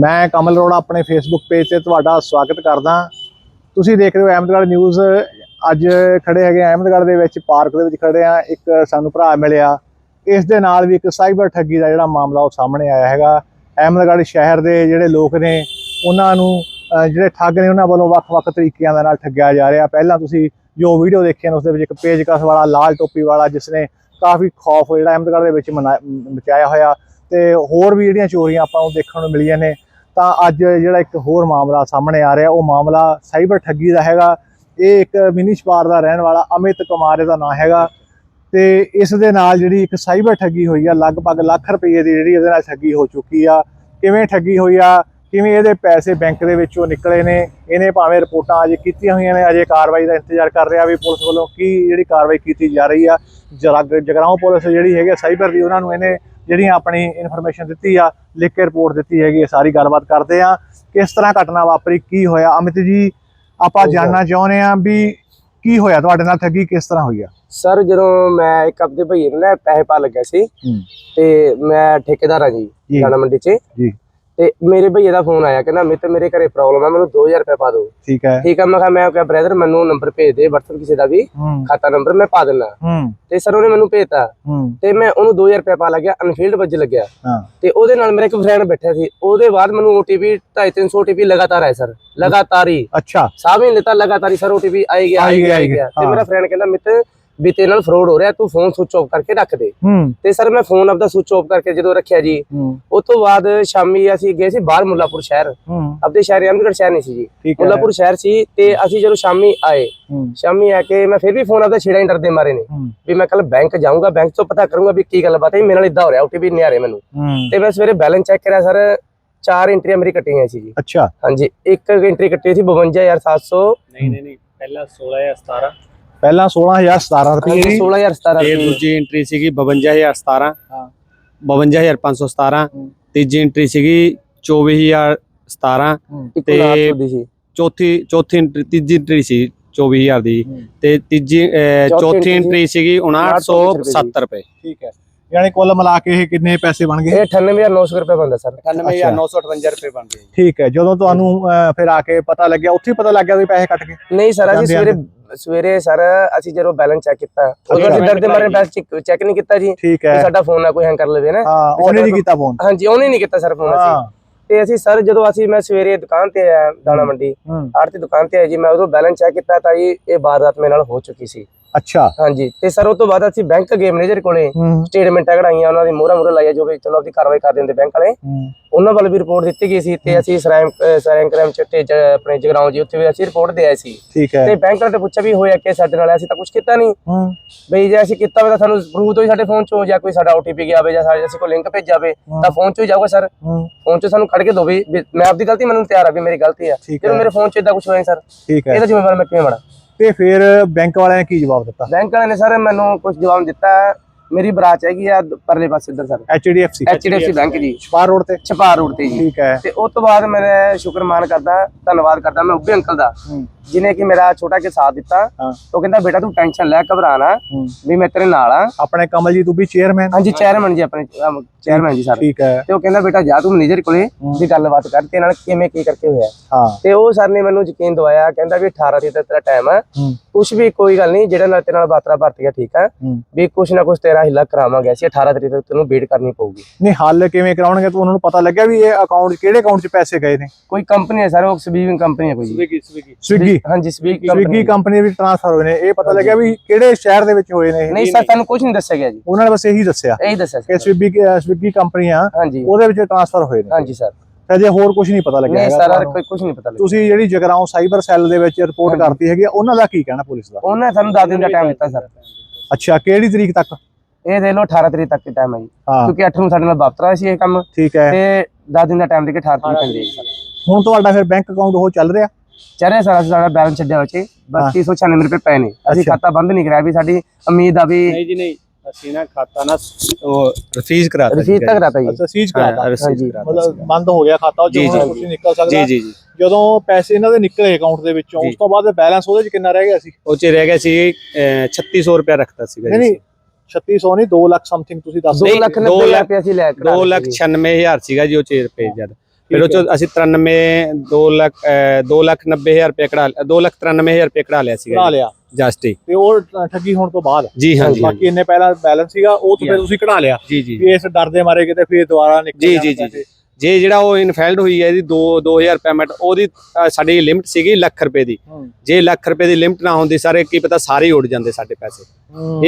ਮੈਂ ਕਮਲ ਅਰੋੜਾ ਆਪਣੇ Facebook page ਤੇ ਤੁਹਾਡਾ ਸਵਾਗਤ ਕਰਦਾ। ਤੁਸੀਂ ਦੇਖ ਰਹੇ ਹੋ ਅਹਿਮਦਗੜ੍ਹ ਨਿਊਜ਼ ਅੱਜ ਖੜੇ ਹੈਗੇ ਆ ਅਹਿਮਦਗੜ੍ਹ ਦੇ ਵਿੱਚ, ਪਾਰਕ ਦੇ ਵਿੱਚ ਖੜੇ ਆ ਇੱਕ ਸਾਨੂੰ ਭਰਾ ਮਿਲਿਆ। ਇਸ ਦੇ ਨਾਲ ਵੀ ਇੱਕ ਸਾਈਬਰ ਠੱਗੀ ਦਾ ਜਿਹੜਾ ਮਾਮਲਾ ਉਹ ਸਾਹਮਣੇ ਆਇਆ ਹੈਗਾ। ਅਹਿਮਦਗੜ੍ਹ ਸ਼ਹਿਰ ਦੇ ਜਿਹੜੇ ਲੋਕ ਨੇ, ਉਹਨਾਂ ਨੂੰ ਜਿਹੜੇ ਠੱਗ ਨੇ, ਉਹਨਾਂ ਵੱਲੋਂ ਵੱਖ-ਵੱਖ ਤਰੀਕਿਆਂ ਦੇ ਨਾਲ ਠੱਗਿਆ ਜਾ ਰਿਹਾ। ਪਹਿਲਾਂ ਤੁਸੀਂ ਜੋ ਵੀਡੀਓ ਦੇਖਿਆ ਨੇ, ਉਸ ਦੇ ਵਿੱਚ ਇੱਕ ਪੇਜਕਸ ਵਾਲਾ, ਲਾਲ ਟੋਪੀ ਵਾਲਾ, ਜਿਸ ਨੇ ਕਾਫੀ ਖੌਫ ਜਿਹੜਾ ਅਹਿਮਦਗੜ੍ਹ ਦੇ ਵਿੱਚ ਮਨਾ- ਮਚਾਇਆ ਹੋਇਆ। ਤੇ ਹੋਰ ਵੀ ਜਿਹੜੀਆਂ ਚੋਰੀਆਂ ਆਪਾਂ ਨੂੰ ਦੇਖਣ ਨੂੰ ਮਿਲੀਆਂ ਨੇ ਤਾਂ ਅੱਜ ਜਿਹੜਾ ਇੱਕ ਹੋਰ ਮਾਮਲਾ ਸਾਹਮਣੇ ਆ ਰਿਹਾ, ਉਹ ਮਾਮਲਾ ਸਾਈਬਰ ਠੱਗੀ ਦਾ ਹੈਗਾ। ਇਹ ਇੱਕ ਮਿਨੀ ਸਪਾਰ ਦਾ ਰਹਿਣ ਵਾਲਾ ਅਮਿਤ ਕੁਮਾਰ ਦਾ ਨਾਂ ਹੈਗਾ। ਤੇ ਇਸ ਦੇ ਨਾਲ ਜਿਹੜੀ ਇੱਕ ਸਾਈਬਰ ਠੱਗੀ ਹੋਈ ਆ, ਲਗਭਗ ਲੱਖ ਰੁਪਏ ਦੀ ਜਿਹੜੀ ਇਹਦੇ ਨਾਲ ਠੱਗੀ ਹੋ ਚੁੱਕੀ ਆ। ਕਿਵੇਂ ਠੱਗੀ ਹੋਈ ਆ, ਕਿਵੇਂ ਇਹਦੇ ਪੈਸੇ ਬੈਂਕ ਦੇ ਵਿੱਚੋਂ ਨਿਕਲੇ ਨੇ, ਇਹਨੇ ਭਾਵੇਂ ਰਿਪੋਰਟਾਂ ਅਜੇ ਕੀਤੀਆਂ ਹੋਈਆਂ ਨੇ, ਅਜੇ ਕਾਰਵਾਈ ਦਾ ਇੰਤਜ਼ਾਰ ਕਰ ਰਿਹਾ ਵੀ ਪੁਲਿਸ ਵੱਲੋਂ ਕੀ ਜਿਹੜੀ ਕਾਰਵਾਈ ਕੀਤੀ ਜਾ ਰਹੀ ਆ। ਜਰਗ ਜਗਰਾਉਂ ਪੁਲਿਸ ਜਿਹੜੀ ਹੈਗੀ ਆ, ਸਾਈਬਰ ਦੀ, ਉਹਨਾਂ ਨੂੰ ਇਹਨੇ ਜਿਹੜੀਆਂ ਆਪਣੀ ਇਨਫੋਰਮੇਸ਼ਨ ਦਿੱਤੀ ਆ ਲਿਖ ਕੇ ਰਿਪੋਰਟ ਦਿੱਤੀ ਹੈਗੀ ਸਾਰੀ ਗੱਲਬਾਤ ਕਰਦੇ ਆ। ਕਿਸ ਤਰ੍ਹਾਂ ਘਟਨਾ ਵਾਪਰੀ ਕੀ ਹੋਇਆ? ਅਮਿਤ ਜੀ ਆਪਾਂ ਜੀ। ਜਾਨਣਾ ਚਾਹੁੰਦੇ ਆ ਵੀ ਕੀ ਹੋਇਆ? ਤੁਹਾਡੇ ਨਾਲ ਠੱਗੀ ਕਿਸ ਤਰ੍ਹਾਂ ਹੋਈ ਆ? ਸਰ ਜਦੋਂ ਮੈਂ ਇੱਕ ਆਪਦੇ ਭਈਏ ਨੂੰ ਨਾ ਪੈਸੇ ਪਾ ਲੱਗਿਆ ਸੀ ਤੇ ਮੈਂ ਠੇਕੇਦਾਰ ਆ ਜੀ ਜੀ। ਦਾਣਾ ਮੰਡੀ 'ਚ। ਜੀ। ਤੇ ਮੇਰੇ ਭਈਏ ਦਾ ਫੋਨ ਆਇਆ ਕਹਿੰਦਾ ਮਿੱਤ ਮੇਰੇ ਘਰੇ ਪ੍ਰੋਬਲਮ ਹੈ ਮੈਨੂੰ 2000 ਰੁਪਏ ਪਾ ਦਿਓ। ਠੀਕ ਹੈ। ਠੀਕ ਆ ਮੈਂ ਕਿਹਾ ਮੈਂ ਕਿਹਾ ਬ੍ਰਦਰ ਮੈਨੂੰ ਨੰਬਰ ਭੇਜ ਦੇ WhatsApp ਕਿਸੇ ਦਾ ਵੀ ਹੂੰ। ਖਾਤਾ ਨੰਬਰ ਮੈਂ ਪਾ ਦਿੰਦਾ। ਹੂੰ। ਤੇ ਸਰ ਉਹਨੇ ਮੈਨੂੰ ਭੇਜਤਾ। ਹੂੰ। ਤੇ ਮੈਂ ਉਹਨੂੰ 2000 ਰੁਪਏ ਪਾ ਲੱਗਿਆ ਅਨਫੀਲਡ ਵੱਜ ਲੱਗਿਆ। ਹਾਂ। ਤੇ ਉਹਦੇ ਨਾਲ ਮੇਰਾ ਇੱਕ ਫਰੈਂਡ ਬੈਠਾ ਸੀ ਉਹਦੇ ਬਾਅਦ ਮੈਨੂੰ OTP 250 OTP ਲਗਾਤਾਰ ਆਏ ਸਰ। ਲਗਾਤਾਰ ਹੀ। ਅੱਛਾ। ਸਾਹ ਵੀ ਲਿੱਤਾ ਲਗਾਤਾਰ ਹੀ ਸਰ OTP ਆਈ ਗਿਆ ਆਈ ਗਿਆ ਤੇ ਹਾਂ। ਮੇਰਾ ਫਰੈਂਡ ਕਹਿੰਦਾ ਮਿੱਤ ਵੀ ਤੇਰੇ ਨਾਲ ਫਰੋਡ ਹੋ ਰਿਹਾ ਤੂੰ ਫੋਨ ਸੁਚ ਆਫ ਕਰਕੇ ਰੱਖ ਦੇ। ਤੇ ਸਰ ਮੈਂ ਫੋਨ ਆਪਦਾ ਸੁਚ ਆਫ ਕਰਕੇ ਜਦੋਂ ਰੱਖਿਆ ਜੀ ਉਸ ਤੋਂ ਬਾਅਦ ਸ਼ਾਮੀ ਅਸੀਂ ਗਏ ਸੀ ਬਾਹਰ ਮੁੱਲਾਪੁਰ ਸ਼ਹਿਰ। ਆਪਦੇ ਸ਼ਹਿਰ ਅਹਿਮਦਗੜ੍ਹ ਸ਼ਹਿਰ ਨਹੀਂ ਸੀ ਜੀ। ਮੁੱਲਾਪੁਰ ਸ਼ਹਿਰ ਸੀ ਤੇ ਅਸੀਂ ਜਦੋਂ ਸ਼ਾਮੀ ਆਏ ਸ਼ਾਮੀ ਆ ਕੇ ਮੈਂ ਫਿਰ ਵੀ ਫੋਨ ਆਪਦਾ ਛੇੜਾ ਹੀ ਡਰਦੇ ਮਾਰੇ ਨੇ। ਵੀ ਮੈਂ ਕੱਲ ਬੈਂਕ ਜਾਊਂਗਾ ਬੈਂਕ ਤੋਂ ਪਤਾ ਕਰੂੰਗਾ ਵੀ ਕੀ ਗੱਲਬਾਤ ਹੈ ਮੇਰੇ ਨਾਲ ਇਦਾਂ ਹੋ ਰਿਹਾ OTP ਨਹੀਂ ਆ ਰਿਹਾ ਮੈਨੂੰ। ਤੇ ਮੈਂ ਸਵੇਰੇ ਬੈਲੈਂਸ ਚੈੱਕ ਕਰਿਆ ਸਰ ਚਾਰ ਐਂਟਰੀਆਂ ਮੇਰੀ ਕੱਟੀਆਂ ਸੀ ਜੀ। ਅੱਛਾ। ਹਾਂਜੀ ਇੱਕ ਐਂਟਰੀ ਕੱਟੀ ਸੀ 52700 ਨਹੀਂ ਨਹੀਂ ਨਹੀਂ ਪਹਿਲਾ 16 ਜਾਂ 17 ਪਹਿਲਾਂ 16017 ਰੁਪਏ ਦੀ। 16017 ਤੇ ਰੁਪਏ ਦੂਜੀ ਐਂਟਰੀ ਸੀਗੀ 52017 ਹਾਂ। 52517 ਹੂੰ। ਤੀਜੀ ਐਂਟਰੀ ਸੀਗੀ 24017 ਇੱਕ ਤੇ- ਰਾਤ ਦੀ ਸੀ। ਚੌਥੀ ਚੌਥੀ ਤੀਜੀ ਐਂਟਰੀ ਸੀ 24000 ਦੀ। ਤੇ ਤੀਜੀ ਚੌਥੀ ਐਂਟਰੀ ਸੀਗੀ 5970 ਰੁਪਏ। ਠੀਕ ਹੈ। ਯਾਨੀ ਕੁੱਲ ਮਿਲਾ ਕੇ ਇਹ ਕਿੰਨੇ ਪੈਸੇ ਬਣ ਗਏ? ਇਹ 98900 ਰੁਪਏ ਬੰਦਾ ਸਰ। 98958 ਰੁਪਏ ਬਣਦੇ ਠੀਕ ਹੈ ਜਦੋਂ ਤੁਹਾਨੂੰ ਫਿਰ ਆ ਕੇ ਪਤਾ ਲੱਗਿਆ ਉੱਥੇ ਪਤਾ ਲੱਗ ਗਿਆ ਵੀ ਪੈਸੇ ਕੱਟ ਗਏ? ਨਹੀਂ ਸਰ ਅਸੀਂ ਸਵੇਰੇ ਸਵੇਰੇ ਸਰ ਅਸੀਂ ਜਦੋਂ ਬੈਲੈਂਸ ਚੈੱਕ ਕੀਤਾ ਉਦੋਂ। ਅਸੀਂ ਡਰਦੇ ਮਾਰੇ ਪੈਸੇ ਚੈੱਕ ਨਹੀਂ ਕੀਤਾ ਜੀ ਠੀਕ ਕਿ ਹੈ ਸਾਡਾ ਫੋਨ ਨਾ ਕੋਈ ਹੈਂਗ ਕਰ ਲਵੇ ਨਾ। ਹਾਂ ਉਹਨੇ ਨਹੀਂ ਕੀਤਾ ਫੋਨ ਹਾਂਜੀ ਉਹਨੇ ਨਹੀਂ ਕੀਤਾ ਸਰ ਫੋਨ ਅਸੀਂ। ਤੇ ਅਸੀਂ ਸਰ ਜਦੋਂ ਅਸੀਂ ਮੈਂ ਸਵੇਰੇ ਦੁਕਾਨ ਤੇ ਆਇਆ ਦਾਣਾ ਮੰਡੀ ਆੜਤੀ ਦੁਕਾਨ ਤੇ ਆਇਆ ਜੀ ਮੈਂ ਉਦੋਂ ਬੈਲੈਂਸ ਚੈੱਕ ਕੀਤਾ ਤਾਂ ਜੀ ਇਹ ਵਾਰਦਾਤ ਮੇਰੇ ਨਾਲ ਹੋ ਚੁੱਕੀ ਸੀ। ਅੱਛਾ। ਹਾਂਜੀ ਤੇ ਸਰ ਉਹ ਤੋਂ ਬਾਅਦ ਅਸੀਂ ਬੈਂਕ ਗਏ ਮੈਨੇਜਰ ਕੋਲੇ। ਹੂੰ। ਸਟੇਟਮੈਂਟਾਂ ਕਢਾਈਆਂ ਉਹਨਾਂ ਦੀ ਮੋਹਰਾ ਮੋਹਰਾ ਲਾਈਆ ਜੋ ਵੀ ਚਲੋ ਆਪਦੀ ਕਾਰਵਾਈ ਕਰ ਦਿੰਦੇ ਬੈਂਕ ਵਾਲੇ। ਹੂੰ। ਉਹਨਾਂ ਵੱਲ ਵੀ ਰਿਪੋਰਟ ਦਿੱਤੀ ਗਈ ਸੀ ਤੇ ਅਸੀਂ ਸਰਾਇਮ ਸਰਾਇਮ ਕ੍ਰਾਈਮ ਚਿੱਟੇ ਆਪਣੇ ਜਗਰਾਉਂ ਜੀ ਉੱਥੇ ਵੀ ਅਸੀਂ ਰਿਪੋਰਟ ਦੇ ਆਏ ਸੀ। ਠੀਕ ਹੈ। ਤੇ ਬੈਂਕ ਵਾਲੇ ਤੇ ਪੁੱਛਿਆ ਵੀ ਹੋਇਆ ਕਿ ਸਾਡੇ ਨਾਲ ਅਸੀਂ ਤਾਂ ਕੁਝ ਕੀਤਾ ਨਹੀਂ। ਹੂੰ। ਬਈ ਜੇ ਅਸੀਂ ਕੀਤਾ ਹੋਵੇ ਤਾਂ ਸਾਨੂੰ ਪ੍ਰੂਫ ਤੋਂ ਹੀ ਸਾਡੇ ਫੋਨ ਚੋਂ ਜਾਂ ਕੋਈ ਸਾਡਾ OTP ਗਿਆ ਹੋਵੇ ਜਾਂ ਸਾਡੇ ਅਸੀਂ ਕੋਈ ਲਿੰਕ ਭੇਜਿਆ ਹੋਵੇ ਤਾਂ ਫੋਨ ਚੋਂ ਹੀ ਜਾਊਗਾ ਸਰ। ਹੂੰ। ਫੋਨ ਚੋਂ ਸਾਨੂੰ ਕੱਢ ਕੇ ਦੋ ਵੀ ਵੀ ਮੈਂ ਆਪਦੀ ਗਲਤੀ ਮੰਨਣ ਨੂੰ ਤਿਆਰ ਆ ਵੀ ਮੇਰੀ ਗਲਤੀ ਆ। ਠੀਕ ਜਦੋਂ ਹੈ। ਮੇਰੇ ਫੋਨ 'ਚ ਇਦਾਂ ਕੁਝ ਹੋਇਆ ਸਰ। ਠੀਕ ਹੈ। ਇਹਦਾ ਜ਼ਿੰਮੇਵਾਰ ਮੈਂ ਕਿਵੇਂ ਬਣਾ? ਤੇ ਫਿਰ ਬੈਂਕ ਵਾਲਿਆਂ ਨੇ ਕੀ ਜਵਾਬ ਦਿੱਤਾ? ਬੈਂਕ ਵਾਲੇ ਨੇ ਸਰ ਮੈਨੂੰ ਕੁਝ ਜਵਾਬ ਦਿੱਤਾ। ਮੇਰੀ ਬ੍ਰਾਂਚ ਹੈਗੀ ਆ ਪਰਲੇ ਪਾਸੇ ਇੱਧਰ ਸਰ। HDFC HDFC ਬੈਂਕ ਜੀ। ਸਪਾਰ ਰੋਡ ਤੇ? ਛਪਾਰ ਰੋਡ ਤੇ ਜੀ। ਠੀਕ ਹੈ। ਤੇ ਉਸ ਤੋਂ ਬਾਅਦ ਮੈਂ ਸ਼ੁਕਰਮਾਨ ਕਰਦਾ ਧੰਨਵਾਦ ਕਰਦਾ ਮੈਂ ਉੱਭੇ ਅੰਕਲ ਦਾ। ਜਿਨੇ ਕਿ ਮੇਰਾ ਛੋਟਾ ਕੇ ਸਾਥ ਦਿੱਤਾ ਉਹ ਕਹਿੰਦਾ ਬੇਟਾ ਤੂੰ ਟੈਨਸ਼ਨ ਲੈ ਘਬਰਾ ਨਾ ਹੂੰ। ਵੀ ਮੈਂ ਤੇਰੇ ਨਾਲ ਆ। ਆਪਣੇ ਕਮਲ ਜੀ ਤੂੰ ਵੀ ਚੇਅਰਮੈਨ ਹਾਂਜੀ ਚੇਅਰਮੈਨ ਜੀ ਆਪਣੇ ਚੇਅਰਮੈਨ ਜੀ ਸਰ। ਠੀਕ ਹੈ। ਤੇ ਉਹ ਕਹਿੰਦਾ ਬੇਟਾ ਜਾ ਤੂੰ ਮੈਨੇਜਰ ਕੋਲੇ ਦੀ ਗੱਲਬਾਤ ਕਰ ਤੇ ਨਾਲ ਕਿਵੇਂ ਕੀ ਕਰਕੇ ਹੋਇਆ? ਹਾਂ। ਤੇ ਉਹ ਸਰ ਨੇ ਮੈਨੂੰ ਯਕੀਨ ਦਵਾਇਆ ਕਹਿੰਦਾ ਵੀ 18 ਤਰੀਕ ਤੱਕ ਤੇਰਾ ਟਾਈਮ ਆ। ਹੂੰ। ਕੁਛ ਵੀ ਕੋਈ ਗੱਲ ਨਹੀਂ ਜਿਹੜਾ ਨਾਲ ਤੇਰੇ ਨਾਲ ਬਾਤਰਾ ਭਰਤੀ ਆ ਠੀਕ ਆ। ਹੂੰ। ਵੀ ਕੁਛ ਨਾ ਕੁਛ ਤੇਰਾ ਹਿੱਲਾ ਕਰਾਵਾਂਗੇ ਅਸੀਂ 18 ਤਰੀਕ ਤੱਕ ਤੈਨੂੰ ਵੇਟ ਕਰਨੀ ਪਊਗੀ। ਨਹੀਂ ਹੱਲ ਕਿਵੇਂ ਕਰਾਉਣਗੇ ਤੂੰ ਉਹਨਾਂ ਨੂੰ ਪਤਾ ਲੱਗਿਆ ਵੀ ਇਹ ਅਕਾਊਂਟ ਕਿਹੜੇ ਅਕਾਊਂਟ 'ਚ ਪੈਸੇ ਗਏ ਨੇ? ਕੋਈ ਕੰਪਨੀ ਹੈ ਸਰ ਉਹ ਸਵੀਵਿੰਗ ਕੰਪਨੀ ਹੈ ਕੋਈ। ਜੀ। ਸਵਿਗੀ ਸਵਿਗੀ ਸਵਿਗੀ ਹਾਂਜੀ ਸਵੀਗ ਸਵਿਗੀ ਕੰਪਨੀ ਵੀ ਟ੍ਰਾਂਸਫਰ ਹੋਏ ਨੇ। ਇਹ ਪਤਾ ਲੱਗਿਆ ਵੀ ਕਿਹੜੇ ਸ਼ਹਿਰ ਦੇ ਵਿੱਚ ਹੋਏ ਨੇ ਇਹ? ਨਹੀਂ ਸਰ ਤੁਹਾਨੂੰ ਕੁਝ ਨਹੀਂ ਦੱਸਿਆ ਗਿਆ ਜੀ। ਉਹਨਾਂ ਨੇ ਬਸ ਇਹੀ ਦੱਸਿਆ ਇਹੀ ਦੱਸਿਆ ਕਿ ਸਵਿਗੀ ਸਵਿਗੀ ਕੰਪਨੀ ਆ ਹਾਂਜੀ। ਉਹਦੇ ਵਿੱਚ ਟ੍ਰਾਂਸਫਰ ਹੋਏ ਨੇ। ਹਾਂਜੀ ਸਰ। ਅਜੇ ਹੋਰ ਕੁਝ ਨਹੀਂ ਪਤਾ ਲੱਗਿਆ ਨਹੀਂ ਹੈਗਾ ਸਰ। ਕੋਈ ਕੁਝ ਨਹੀਂ ਪਤਾ ਲੱਗਿਆ। ਤੁਸੀਂ ਜਿਹੜੀ ਜਗਰਾਉਂ ਸਾਈਬਰ ਸੈੱਲ ਦੇ ਵਿੱਚ ਰਿਪੋਰਟ ਕਰਤੀ ਹੈਗੀ ਉਹਨਾਂ ਦਾ ਕੀ ਕਹਿਣਾ ਪੁਲਿਸ ਦਾ? ਉਹਨੇ ਸਾਨੂੰ 10 ਦਿਨ ਦਾ ਟਾਈਮ ਦਿੱਤਾ ਸਰ। ਅੱਛਾ ਕਿਹੜੀ ਤਰੀਕ ਤੱਕ? ਇਹ ਦੇ ਲਓ 18 ਤਰੀਕ ਤੱਕ ਦਾ ਟਾਈਮ ਹੈ ਜੀ। ਕਿਉਂਕਿ 8 ਨੂੰ ਸਾਡੇ ਨਾਲ ਵਾਪਤਰਾ ਸੀ ਇਹ ਕੰਮ। ਠੀਕ ਹੈ। ਤੇ 10 ਦਿਨ ਦਾ ਟਾਈਮ ਦੇ ਕੇ 18 ਤਰੀਕ ਜੀ। ਸਰ ਹੁਣ ਤੁਹਾਡਾ ਫਿਰ ਬੈਂਕ ਅਕਾਊਂਟ ਉਹ ਚੱਲ ਰਿਹਾ? ਚਰੇ ਸਰ ਅਸੀਂ ਸਾਡਾ ਬੈਲੈਂਸ ਛੱਡਿਆ ਹੋਇਆ ਸੀ 3296 ਰੁਪਏ ਪਏ ਨੇ। ਅਸੀਂ। ਖਾਤਾ ਬੰਦ ਨਹੀਂ ਕਰਾਇਆ ਵੀ ਸਾਡੀ ਉਮੀਦ ਆ ਵੀ ਨਹੀਂ ਜੀ ਨਹੀਂ। ਅਸੀਂ ਨਾ ਖਾਤਾ ਨਾ ਉਹ ਰਫੀਜ਼ ਕਰਾਤਾ ਰਸੀਦ ਤੱਕ ਰਤਾ ਜੀ। ਅੱਛਾ ਸੀਜ਼ ਕਰਾਤਾ। ਹਾਂਜੀ। ਕਰਾਤਾ ਮਤਲਬ ਬੰਦ ਹੋ ਗਿਆ ਖਾਤਾ ਜੀ, ਜੋ ਜੀ, ਕੁਝ ਨਿਕਲ ਸਕਦਾ। ਜੀ ਜੀ ਜੀ। ਜਦੋਂ ਪੈਸੇ ਇਹਨਾਂ ਦੇ ਨਿਕਲੇ ਅਕਾਊਂਟ ਦੇ ਵਿੱਚੋਂ ਜੀ। ਉਸ ਤੋਂ ਬਾਅਦ ਬੈਲੈਂਸ ਉਹਦੇ 'ਚ ਕਿੰਨਾ ਰਹਿ ਗਿਆ ਸੀ? ਉਹ ਚ ਰਹਿ ਗਿਆ ਸੀ ਅਹ, 3600 ਰੁਪਇਆ ਰੱਖਤਾ ਸੀਗਾ ਨਹੀਂ ਨਹੀਂ 3600 ਨਹੀਂ 2 ਲੱਖ ਸਮਥਿੰਗ ਤੁਸੀਂ ਦੱਸ 2 ਨਹੀਂ, ਲੱਖ ਦੋ 90 ਲੱਖ- ਰੁਪਏ ਅਸੀਂ ਲੈ ਕੇ 2 ਲੱਖ 96000 ਸੀਗਾ ਜੀ ਉਹ ਚ ਰੁਪਏ ਜਦ ਫਿਰ ਉਹ ਚੋਂ ਅਸੀਂ 93 2 ਲੱਖ 2 ਲੱਖ 90 ਹਜ਼ਾਰ ਰੁਪਏ ਕਢਾ 2 ਲੱਖ 93 ਹਜ਼ਾਰ ਰੁਪਏ ਕਢਾ ਲਿਆ ਕਢਾ ਸੀਗਾ ਲਿਆ। ਜਸਟ ਹੀ। ਤੇ ਉਹ ਠੱਗੀ ਹੋਣ ਤੋਂ ਬਾਅਦ। ਜੀ ਹਾਂ ਜੀ ਬਾਕੀ ਇੰਨੇ ਪਹਿਲਾਂ ਬੈਲੈਂਸ ਸੀਗਾ ਉਹ ਤੋਂ ਫਿਰ. ਤੁਸੀਂ ਕਢਾ ਲਿਆ। ਜੀ ਜੀ। ਇਸ ਡਰ ਦੇ ਮਾਰੇ ਕਿਤੇ ਫਿਰ ਦੁਬਾਰਾ ਨਿਕਲ ਜੀ ਜੀ ਜੀ। ਜੇ। ਜਿਹੜਾ ਉਹ ਇਨਫੈਲਡ ਹੋਈ ਹੈ ਇਹਦੀ 2 2000 ਪੇਮੈਂਟ ਉਹਦੀ ਸਾਡੀ ਲਿਮਟ ਸੀਗੀ ਲੱਖ ਰੁਪਏ ਦੀ। ਜੇ ਲੱਖ ਰੁਪਏ ਦੀ ਲਿਮਟ ਨਾ ਹੁੰਦੀ ਸਾਰੇ ਕੀ ਪਤਾ ਸਾਰੇ ਉੱਡ ਜਾਂਦੇ ਸਾਡੇ ਪੈਸੇ।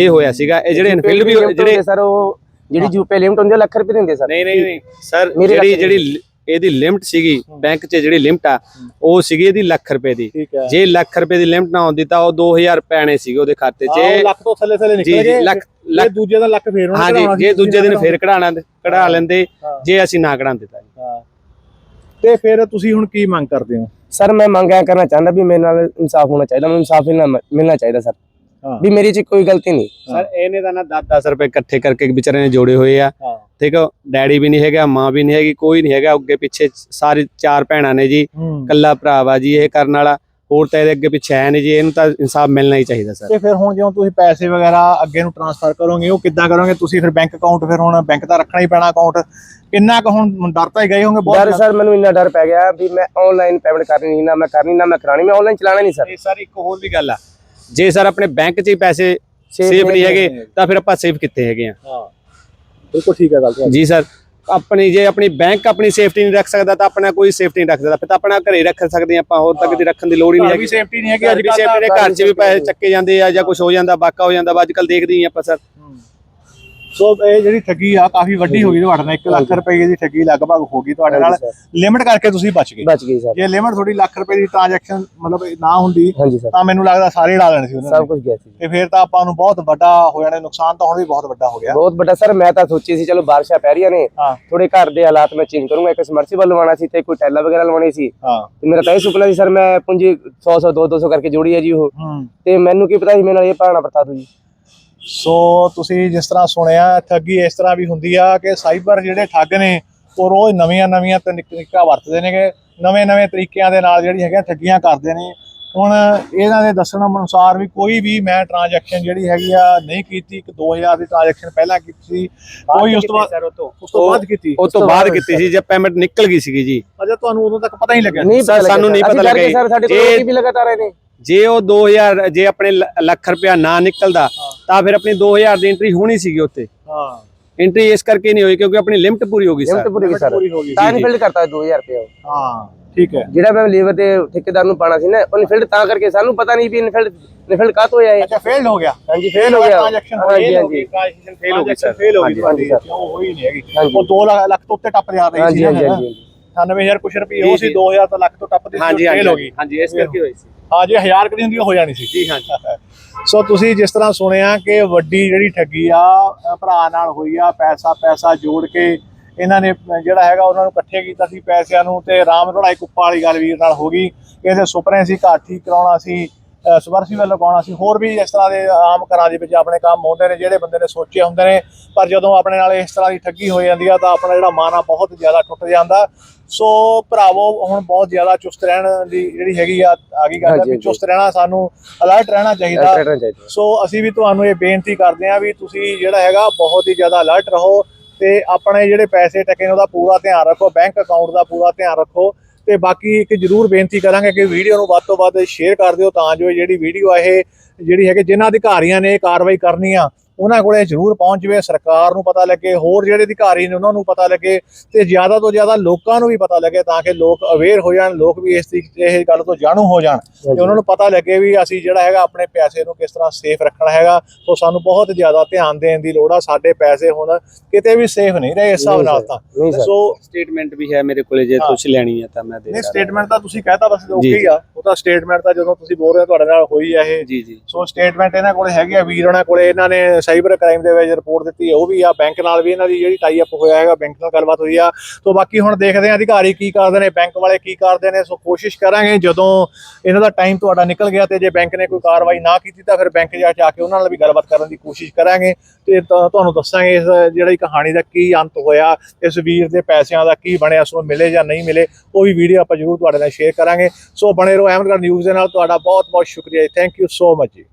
ਇਹ ਹੋਇਆ ਸੀਗਾ। ਇਹ ਜਿਹੜੇ ਇਨਫਿਲਡ ਵੀ ਜਿਹੜੇ ਸਰ ਉਹ ਜਿਹੜੀ ਯੂਪੀ ਲਿਮਟ ਹੁੰਦੀ ਲੱਖ ਰੁਪਏ ਦਿੰਦੇ ਸਰ। ਨਹੀਂ ਨਹੀਂ ਨਹੀਂ। ਸਰ ਜਿਹੜੀ ਜਿਹੜੀ ਇਹਦੀ ਲਿਮਟ ਸੀਗੀ। ਬੈਂਕ 'ਚ ਜਿਹੜੀ ਲਿਮਟ ਆ ਉਹ ਸੀਗੀ ਇਹਦੀ ਲੱਖ ਰੁਪਏ ਦੀ। ਜੇ ਲੱਖ ਰੁਪਏ ਦੀ ਲਿਮਟ ਨਾ ਹੁੰਦੀ ਤਾਂ ਉਹ 2000 ਰੁਪਏ ਆਣੇ ਸੀਗੇ ਉਹਦੇ ਖਾਤੇ 'ਚ। ਲੱਖ ਤੋਂ ਥੱਲੇ ਥੱਲੇ ਨਿਕਲ ਜੀ ਗਏ। ਲੱਖ ਇਹ ਲੱਖ ਦੂਜੇ ਦਾ ਲੱਖ ਫੇਰ ਉਹਨੇ ਹਾਂਜੀ ਜੇ ਦੂਜੇ ਦਿਨ ਫੇਰ ਕਢਾਣਾ ਕਢਾ ਲੈਂਦੇ। ਜੇ ਅਸੀਂ ਨਾ ਕਢਾਉਂਦੇ ਤਾਂ। ਤੇ ਫਿਰ ਤੁਸੀਂ ਹੁਣ ਕੀ ਮੰਗ ਕਰਦੇ ਹੋ? ਸਰ ਮੈਂ ਮੰਗ ਇਹ ਕਰਨਾ ਚਾਹੁੰਦਾ ਵੀ ਮੇਰੇ ਨਾਲ ਇਨਸਾਫ ਹੋਣਾ ਚਾਹੀਦਾ ਮੈਨੂੰ ਇਨਸਾਫ ਮਿਲਣਾ ਚਾਹੀਦਾ ਸਰ। ਵੀ ਮੇਰੀ ਚ ਕੋਈ ਗਲਤੀ ਨਹੀਂ। ਸਰ ਇਹਨੇ ਤਾਂ ਨਾ 10-10 ਰੁਪਏ ਇਕੱਠੇ ਕਰਕੇ ਵਿਚਾਰੇ ਨੇ ਜੋੜੇ ਹੋਏ ਆ। ਹਾਂ। ਠੀਕ ਆ ਡੈਡੀ ਵੀ ਨਹੀਂ ਹੈਗਾ ਮਾਂ ਵੀ ਨਹੀਂ ਹੈਗੀ ਕੋਈ ਨਹੀਂ ਹੈਗਾ। ਅੱਗੇ ਪਿੱਛੇ ਸਾਰੇ ਚਾਰ ਭੈਣਾਂ ਨੇ ਜੀ ਹੂੰ। ਕੱਲਾ ਭਰਾ ਵਾ ਜੀ ਇਹ ਕਰਨ ਵਾਲਾ। ਹੋਰ ਤਾਂ ਇਹਦੇ ਅੱਗੇ ਪਿੱਛੇ ਹੈ ਨਹੀਂ ਜੀ ਇਹਨੂੰ ਤਾਂ ਇਨਸਾਫ ਮਿਲਣਾ ਹੀ ਚਾਹੀਦਾ ਸਰ। ਤੇ ਫਿਰ ਹੁਣ ਜਿਉਂ ਤੁਸੀਂ ਪੈਸੇ ਵਗੈਰਾ ਅੱਗੇ ਨੂੰ ਟ੍ਰਾਂਸਫਰ ਕਰੋਗੇ ਉਹ ਕਿੱਦਾਂ ਕਰੋਗੇ? ਤੁਸੀਂ ਫਿਰ ਬੈਂਕ ਅਕਾਊਂਟ ਫਿਰ ਹੁਣ ਬੈਂਕ ਦਾ ਰੱਖਣਾ ਹੀ ਪੈਣਾ ਅਕਾਊਂਟ ਕਿੰਨਾ ਕੁ ਹੁਣ ਡਰ ਤਾਂ ਹੀ ਗਏ ਹੋਗੇ ਡਰ ਬਹੁਤ ਸਰ ਮੈਨੂੰ ਇੰਨਾ ਡਰ ਪੈ ਗਿਆ ਵੀ ਮੈਂ ਆਨਲਾਈਨ ਪੇਮੈਂਟ ਕਰਨੀ ਨਹੀਂ ਨਾ ਮੈਂ ਕਰਨੀ ਨਾ ਮੈਂ ਕਰਾਣੀ ਮੈਂ ਆਨਲਾਈਨ ਚਲਾਣਾ ਨਹੀਂ ਸਰ। ਇਹ ਸਰ ਇੱਕ ਹੋਰ ਵੀ ਗੱਲ ਆ। ਜੇ ਸਰ ਆਪਣੇ ਬੈਂਕ 'ਚ ਹੀ ਪੈਸੇ ਸੇਫ ਨਹੀਂ ਹੈਗੇ। ਤਾਂ ਫਿਰ ਆਪਾਂ ਸੇਫ ਕਿੱਥੇ ਹੈਗੇ ਆ? ਹਾਂ। ਬਿਲਕੁਲ ਠੀਕ ਹੈ ਗੱਲ ਤੁਹਾਡੀ। ਜੀ ਸਰ ਆਪਣੀ ਜੇ ਆਪਣੀ ਬੈਂਕ ਆਪਣੀ ਸੇਫਟੀ ਨਹੀਂ ਰੱਖ ਸਕਦਾ ਤਾਂ ਆਪਣਾ ਕੋਈ ਸੇਫਟੀ ਨਹੀਂ ਰੱਖ ਸਕਦਾ। ਫਿਰ ਤਾਂ ਆਪਣਾ ਘਰੇ ਰੱਖ ਸਕਦੇ ਆਪਾਂ ਹੋਰ ਤਾਂ ਕਿਤੇ ਰੱਖਣ ਦੀ ਲੋੜ ਹੀ ਨਹੀਂ ਹੈਗੀ। ਵੀ ਸੇਫਟੀ ਨਹੀਂ ਹੈਗੀ ਅੱਜ ਕੱਲ੍ਹ ਸੇਫਟੀ ਤਾਂ ਘਰ 'ਚ ਵੀ ਪੈਸੇ ਚੱਕੇ ਜਾਂਦੇ ਆ ਜਾਂ ਕੁਝ ਹੋ ਜਾਂਦਾ ਬਾਕਾ ਹੋ ਜਾਂਦਾ ਅੱਜ ਕੱਲ ਦੇਖਦੇ ਹੀ ਆਪਾਂ ਸਰ। ਸੋ ਇਹ ਜਿਹੜੀ ਠੱਗੀ ਆ ਕਾਫੀ ਵੱਡੀ ਹੋ ਗਈ ਤੁਹਾਡੇ ਨਾਲ। 1 ਲੱਖ ਰੁਪਏ ਦੀ ਠੱਗੀ ਲਗਭਗ ਹੋ ਗਈ ਤੁਹਾਡੇ ਨਾਲ। ਲਿਮਟ ਕਰਕੇ ਤੁਸੀਂ ਬਚ ਗਏ। ਬਚ ਗਈ ਸਰ। ਜੇ ਲਿਮਟ ਥੋੜੀ ਲੱਖ ਰੁਪਏ ਦੀ ਟ੍ਰਾਂਜੈਕਸ਼ਨ ਮਤਲਬ ਨਾ ਹੁੰਦੀ ਤਾਂ ਮੈਨੂੰ ਲੱਗਦਾ ਸਾਰੇ ਡਾ ਲੈਣੇ ਸੀ ਉਹਨਾਂ ਸਭ ਨੇ ਕੁਝ ਗਿਆ ਸੀ। ਤੇ ਫਿਰ ਤਾਂ ਆਪਾਂ ਨੂੰ ਬਹੁਤ ਵੱਡਾ ਹੋ ਜਾਣਾ ਨੁਕਸਾਨ ਤਾਂ ਹੁਣ ਵੀ ਬਹੁਤ ਵੱਡਾ ਹੋ ਗਿਆ। ਬਹੁਤ ਵੱਡਾ ਸਰ ਮੈਂ ਤਾਂ ਸੋਚੀ ਸੀ ਚਲੋ ਬਾਰਿਸ਼ਾਂ ਪੈ ਰਹੀਆਂ ਨੇ ਥੋੜੇ ਘਰ ਦੇ ਹਾਲਾਤ ਮੈਂ ਚੇਂਜ ਕਰੂੰਗਾ। ਇੱਕ ਸਮਰਸੀਬਲ ਲਵਾਉਣਾ ਸੀ ਤੇ ਕੋਈ ਟੈਲਾ ਵਗੈਰਾ ਲਵਾਉਣੀ ਸੀ। ਤੇ ਮੇਰਾ ਤਾਂ ਇਹ ਸੁਪਨਾ ਸੀ ਸਰ ਮੈਂ ਪੂੰਜੀ 100 100 200 200 ਕਰਕੇ ਜੋੜੀ ਹੈ ਜੀ ਉਹ। ਤੇ ਮੈਨੂੰ ਕੀ ਪਤਾ ਸੀ ਮੇਰੇ ਨਾਲ ਇਹ ਭਾਣਾ ਵਰਤਾ ਦੂ ਜੀ। ਸੋ ਤੁਸੀਂ ਜਿਸ ਤਰ੍ਹਾਂ ਸੁਣਿਆ ਠੱਗੀ ਇਸ ਤਰ੍ਹਾਂ ਵੀ ਹੁੰਦੀ ਆ ਕਿ ਸਾਈਬਰ ਜਿਹੜੇ ਠੱਗ ਨੇ ਉਹ ਰੋਜ਼ ਨਵੀਆਂ ਨਵੀਆਂ ਤਕਨੀਕਾਂ ਵਰਤਦੇ ਨੇਗੇ ਨਵੇਂ ਨਵੇਂ ਤਰੀਕਿਆਂ ਦੇ ਨਾਲ ਜਿਹੜੀ ਹੈਗੀਆਂ ਠੱਗੀਆਂ ਕਰਦੇ ਨੇ। ਹੁਣ ਇਹਨਾਂ ਦੇ ਦੱਸਣ ਅਨੁਸਾਰ ਵੀ ਕੋਈ ਵੀ ਮੈਂ ਟ੍ਰਾਂਜੈਕਸ਼ਨ ਜਿਹੜੀ ਹੈਗੀ ਆ ਨਹੀਂ ਕੀਤੀ ਇੱਕ 2000 ਦੀ ਟ੍ਰਾਂਜੈਕਸ਼ਨ ਪਹਿਲਾਂ ਕੀਤੀ ਸੀ ਕੋਈ ਉਸ ਤੋਂ ਬਾਅਦ ਉਸ ਤੋਂ ਬਾਅਦ ਕੀਤੀ। ਉਸ ਤੋਂ ਬਾਅਦ ਕੀਤੀ ਸੀ ਜਦ ਪੇਮੈਂਟ ਨਿਕਲ ਗਈ ਸੀਗੀ ਜੀ। ਅਜਾ ਤੁਹਾਨੂੰ ਉਦੋਂ ਤੱਕ ਪਤਾ ਹੀ ਲੱਗਿਆ? ਸਾਨੂੰ ਨਹੀਂ ਪਤਾ ਲੱਗਿਆ ਸਰ ਸਾਡੇ ਕੋਲ OTP ਲਗਾਤਾਰ ਆਏ ਨੇ। ਜੇ ਉਹ 2000 ਜੇ ਆਪਣੇ ਲੱਖ ਰੁਪਇਆ ਨਾ ਨਿਕਲਦਾ ਤਾਂ ਫਿਰ ਆਪਣੀ 2000 ਦੀ ਐਂਟਰੀ ਹੋਣੀ ਸੀਗੀ ਉੱਤੇ ਹਾਂ। ਐਂਟਰੀ ਇਸ ਕਰਕੇ ਨਹੀਂ ਹੋਈ ਕਿਉਂਕਿ ਆਪਣੀ ਲਿਮਟ ਪੂਰੀ ਹੋ ਗਈ ਲਿਮਟ ਸਰ ਪੂਰੀ ਸਰ ਪੂਰੀ ਹੋ ਗਈ। ਤਾਂ ਨਹੀਂ ਫਿਲਡ ਕਰਤਾ 2000 ਰੁਪਏ ਹਾਂ ਠੀਕ ਹੈ। ਜਿਹੜਾ ਮੈਂ ਲੀਵਰ ਤੇ ਠੇਕੇਦਾਰ ਨੂੰ ਪਾਣਾ ਸੀ ਨਾ ਉਹਨੇ ਫਿਲਡ ਤਾਂ ਕਰਕੇ ਸਾਨੂੰ ਪਤਾ ਨਹੀਂ ਵੀ ਇਨਫਿਲਡ ਇਨਫਿਲਡ ਕਾਹ ਤੋਂ ਹੋਇਆ ਇਹ। ਅੱਛਾ ਫੇਲ ਹੋ ਗਿਆ। ਹਾਂਜੀ ਫੇਲ ਹੋ ਗਿਆ। ਟ੍ਰਾਂਜੈਕਸ਼ਨ ਹਾਂਜੀ ਫੇਲ ਹੋ ਗਈ। ਹਾਂਜੀ ਟ੍ਰਾਂਜੈਕਸ਼ਨ fail ਹੋ ਗਈ ਸਰ। ਫੇਲ ਹੋ ਗਈ। ਤੁਹਾਡੀ ਉਹ ਹੋਈ ਨਹੀਂ ਹੈਗੀ। ਉਹ 2 ਲੱਖ ਤੋਂ ਉੱਤੇ ਟੱਪ ਜਾ ਰਹੀ ਸੀ ਹਾਂਜੀ ਹਾਂਜੀ। 98000 ਕੁਛ ਰੁਪਏ ਉਹ ਸੀ ਜੀ। 2000 ਤਾਂ ਲੱਖ ਤੋਂ ਟੱਪਦੀ ਸੀ ਹਾਂਜੀ ਫੇਲ ਹੋ ਗਈ। ਹਾਂਜੀ ਇਸ ਕਰਕੇ ਹੋਈ ਸੀ। ਹਾਂ ਜੇ 1000 ਕਦੀ ਹੁੰਦੀ ਹੋ ਜਾਣੀ ਸੀ। ਜੀ ਹਾਂਜੀ। ਸੋ ਤੁਸੀਂ ਜਿਸ ਤਰ੍ਹਾਂ ਸੁਣਿਆ ਕਿ ਵੱਡੀ ਜਿਹੜੀ ਠੱਗੀ ਆ ਭਰਾ ਨਾਲ ਹੋਈ ਆ ਪੈਸਾ ਪੈਸਾ ਜੋੜ ਕੇ ਇਹਨਾਂ ਨੇ ਜਿਹੜਾ ਹੈਗਾ ਉਹਨਾਂ ਨੂੰ ਇਕੱਠੇ ਕੀਤਾ ਸੀ ਪੈਸਿਆਂ ਨੂੰ ਤੇ ਰਾਮ ਰੜਾਈ ਕੁੱਪਾ ਵਾਲੀ ਗੱਲ ਵੀਰ ਨਾਲ ਹੋ ਗਈ। ਇਹਦੇ ਸੁਪਨੇ ਸੀ ਘਰ ਠੀਕ ਕਰਾਉਣਾ ਸੀ ਸਵਰਸੀਵਲ ਲਗਾਉਣਾ ਸੀ ਹੋਰ ਵੀ ਇਸ ਤਰ੍ਹਾਂ ਦੇ ਆਮ ਘਰਾਂ ਦੇ ਵਿੱਚ ਆਪਣੇ ਕੰਮ ਹੁੰਦੇ ਨੇ ਜਿਹੜੇ ਬੰਦੇ ਨੇ ਸੋਚੇ ਹੁੰਦੇ ਨੇ ਪਰ ਜਦੋਂ ਆਪਣੇ ਨਾਲ ਇਸ ਤਰ੍ਹਾਂ ਦੀ ਠੱਗੀ ਹੋ ਜਾਂਦੀ ਆ ਤਾਂ ਆਪਣਾ ਜਿਹੜਾ ਮਨ ਆ ਬਹੁਤ ਜ਼ਿਆਦਾ ਟੁੱਟ ਜਾਂਦਾ। ਸੋ ਭਰਾਵੋ ਹੁਣ ਬਹੁਤ ਜ਼ਿਆਦਾ ਚੁਸਤ ਰਹਿਣ ਦੀ ਜਿਹੜੀ ਹੈਗੀ ਆ ਆ ਗਈ ਗੱਲ ਆ ਵੀ ਹਾਂਜੀ। ਚੁਸਤ ਰਹਿਣਾ ਸਾਨੂੰ ਅਲਰਟ ਰਹਿਣਾ ਚਾਹੀਦਾ ਸੋ ਅਸੀਂ ਵੀ ਤੁਹਾਨੂੰ ਇਹ ਬੇਨਤੀ ਕਰਦੇ ਹਾਂ ਵੀ ਤੁਸੀਂ ਜਿਹੜਾ ਹੈਗਾ ਬਹੁਤ ਹੀ ਜ਼ਿਆਦਾ ਅਲਰਟ ਰਹੋ ਤੇ ਆਪਣੇ ਜਿਹੜੇ ਪੈਸੇ ਟਕੇ ਨੇ ਉਹਦਾ ਪੂਰਾ ਧਿਆਨ ਰੱਖੋ ਬੈਂਕ ਅਕਾਊਂਟ ਦਾ ਪੂਰਾ ਧਿਆਨ ਰੱਖੋ ਤੇ ਬਾਕੀ ਇੱਕ ਜ਼ਰੂਰ ਬੇਨਤੀ ਕਰਾਂਗੇ ਕਿ ਵੀਡੀਓ ਨੂੰ ਵੱਧ ਤੋਂ ਵੱਧ ਸ਼ੇਅਰ ਕਰ ਦਿਓ ਤਾਂ ਜੋ ਜਿਹੜੀ ਵੀਡੀਓ ਆ ਇਹ ਜਿਹੜੀ ਹੈਗੇ ਜਿਨ੍ਹਾਂ ਅਧਿਕਾਰੀਆਂ ਨੇ ਕਾਰਵਾਈ ਕਰਨੀ ਆ ਉਹਨਾਂ ਕੋਲੇ ਜ਼ਰੂਰ ਪਹੁੰਚ ਜਵੇ ਸਰਕਾਰ ਨੂੰ ਪਤਾ ਲੱਗੇ ਹੋਰ ਜਿਹੜੇ ਅਧਿਕਾਰੀ ਨੇ ਉਹਨਾਂ ਨੂੰ ਪਤਾ ਲੱਗੇ ਤੇ ਜ਼ਿਆਦਾ ਤੋਂ ਜ਼ਿਆਦਾ ਲੋਕਾਂ ਨੂੰ ਵੀ ਪਤਾ ਲੱਗੇ ਤਾਂ ਕਿ ਲੋਕ ਅਵੇਅਰ ਹੋ ਜਾਣ ਲੋਕ ਵੀ ਇਸ ਦੀ ਇਹ ਗੱਲ ਤੋਂ ਜਾਣੂ ਹੋ ਜਾਣ ਤੇ ਉਹਨਾਂ ਨੂੰ ਪਤਾ ਲੱਗੇ ਵੀ ਅਸੀਂ ਜਿਹੜਾ ਹੈਗਾ ਆਪਣੇ ਪੈਸੇ ਨੂੰ ਕਿਸ ਤਰ੍ਹਾਂ ਸੇਫ ਰੱਖਣਾ ਹੈਗਾ ਸੋ ਸਾਨੂੰ ਬਹੁਤ ਜ਼ਿਆਦਾ ਧਿਆਨ ਦੇਣ ਦੀ ਲੋੜ ਆ ਸਾਡੇ ਪੈਸੇ ਹੁਣ ਕਿਤੇ ਵੀ ਸੇਫ ਨਹੀਂ ਰਹੇ ਇਸ ਹਿਸਾਬ ਨਾਲ ਤਾਂ ਸੋ ਸਟੇਟਮੈਂਟ ਵੀ ਹੈ ਮੇਰੇ ਕੋਲੇ ਜੇ। ਕੁਝ ਲੈਣੀ ਹੈ ਤਾਂ ਮੈਂ ਦੇ ਨਹੀਂ। ਸਟੇਟਮੈਂਟ ਤਾਂ ਤੁਸੀਂ ਕਹਿਤਾ ਬਸ ਓਕੇ ਹੀ। ਆ ਉਹ ਤਾਂ ਸਟੇਟਮੈਂਟ ਤਾਂ ਜਦੋਂ ਤੁਸੀਂ ਬੋਲ ਰਹੇ ਹੋ ਤੁਹਾਡੇ ਨਾਲ ਹੋਈ ਆ ਇਹ ਜੀ ਜੀ ਸੋ ਸਟੇਟਮੈਂਟ ਇਹਨਾਂ ਕੋਲੇ ਹੈਗੀ ਆ ਵੀਰ ਉਹਨਾਂ ਕੋਲੇ ਇਹਨਾਂ ਨੇ ਸਾਈਬਰ ਕ੍ਰਾਈਮ ਦੇ ਵਿੱਚ ਰਿਪੋਰਟ ਦਿੱਤੀ ਹੈ, ਉਹ ਵੀ ਆ, ਬੈਂਕ ਨਾਲ ਵੀ ਇਹਨਾਂ ਦੀ ਜਿਹੜੀ ਟਾਈ ਅਪ ਹੋਇਆ ਹੈਗਾ, ਬੈਂਕ ਨਾਲ ਗੱਲਬਾਤ ਹੋਈ ਆ। ਸੋ ਬਾਕੀ ਹੁਣ ਦੇਖਦੇ ਆ ਅਧਿਕਾਰੀ ਕੀ ਕਰਦੇ ਨੇ, ਬੈਂਕ ਵਾਲੇ ਕੀ ਕਰਦੇ ਨੇ, ਸੋ ਕੋਸ਼ਿਸ਼ ਕਰਾਂਗੇ ਜਦੋਂ ਇਹਨਾਂ ਦਾ ਟਾਈਮ ਤੁਹਾਡਾ ਨਿਕਲ ਗਿਆ ਤੇ ਜੇ ਬੈਂਕ ਨੇ ਕੋਈ ਕਾਰਵਾਈ ਨਾ ਕੀਤੀ ਤਾਂ ਫਿਰ ਬੈਂਕ ਜਾ ਕੇ ਆ ਕੇ ਉਹਨਾਂ ਨਾਲ ਵੀ ਗੱਲਬਾਤ ਕਰਨ ਦੀ ਕੋਸ਼ਿਸ਼ ਕਰਾਂਗੇ। ਤੇ ਤੁਹਾਨੂੰ ਦੱਸਾਂਗੇ ਇਸ ਜਿਹੜੀ ਕਹਾਣੀ ਦਾ ਕੀ ਅੰਤ ਹੋਇਆ, ਇਸ ਵੀਰ ਦੇ ਪੈਸਿਆਂ ਦਾ ਕੀ ਬਣਿਆ, ਸੋ ਮਿਲੇ ਜਾਂ ਨਹੀਂ ਮਿਲੇ, ਉਹ ਵੀ ਵੀਡੀਓ ਆਪਾਂ ਜ਼ਰੂਰ ਤੁਹਾਡੇ ਨਾਲ ਸ਼ੇਅਰ ਕਰਾਂਗੇ। ਸੋ ਬਣੇ ਰਹੋ ਅਹਿਮਦਗੜ੍ਹ ਨਿਊਜ਼ ਦੇ ਨਾਲ, ਤੁਹਾਡਾ ਬਹੁਤ ਬਹੁਤ ਸ਼ੁਕਰੀਆ ਥੈਂਕ ਯੂ ਸੋ ਮਚ ਜੀ।